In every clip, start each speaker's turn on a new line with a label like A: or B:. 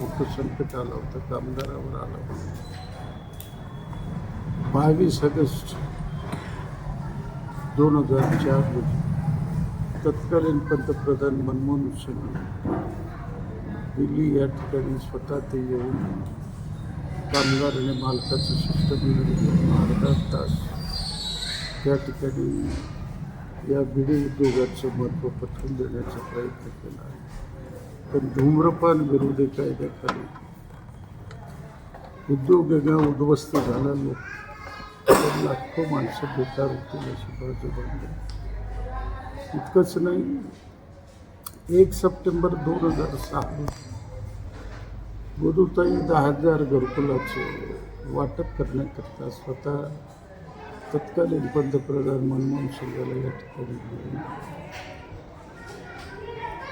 A: मोठं संकट आलं होतं कामगारावर आलं होतं. बावीस ऑगस्ट दोन हजार चार रोजी तत्कालीन पंतप्रधान मनमोहन सिंग दिल्ली या ठिकाणी स्वतः ते येऊन कामगार आणि मालकाचं शिष्टमंडळ घेऊन अर्धा तास त्या ठिकाणी या बिडी उद्योगाचं महत्त्व पटवून देण्याचा प्रयत्न केला आहे. पण धूम्रपान विरोधी कायद्याखाली उद्योग वेगळा उद्ध्वस्त झाला लोक तर लाखो माणसं बेकार होतील अशी बाजू बनली इतकंच नाही एक सप्टेंबर दोन हजार सहा गोदूताई दहा हजार घरकुलाचं वाटप करण्याकरता स्वतः तत्कालीन पंतप्रधान मनमोहन सिंगाला या ठिकाणी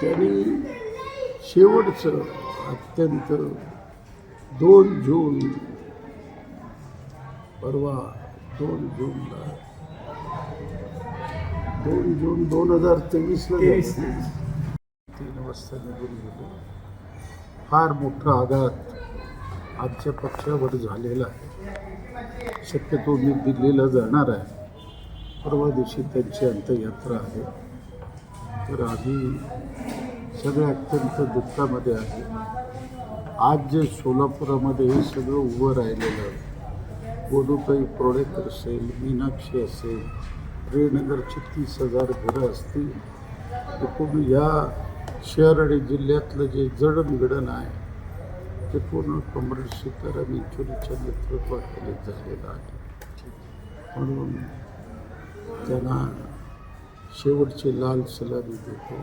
A: त्यांनी शेवटचं अत्यंत दोन जून. परवा दोन जूनला. दोन जून दोन हजार तेवीसला तीन वाजता निघून गेले. फार मोठा आघात आमच्या पक्षावर झालेला आहे. शक्यतो मी दिल्लीला जाणार आहे. परवा दिवशी त्यांची अंत्ययात्रा आहे. तर आम्ही सगळ्या अत्यंत दुःखामध्ये आहे. आज जे सोलापुरामध्ये हे सगळं उभं राहिलेलं गोदूताई प्रोडेकर असेल मीनाक्षी असेल रेणनगरची तीस हजार घरं असतील एकूण या शहर आणि जिल्ह्यातलं जे जडणघडण आहे ते पूर्ण कॉम्रेड सीताराम येचुरीच्या नेतृत्वाखाली झालेलं आहे. म्हणून त्यांना शेवटची लाल सलामी देतो.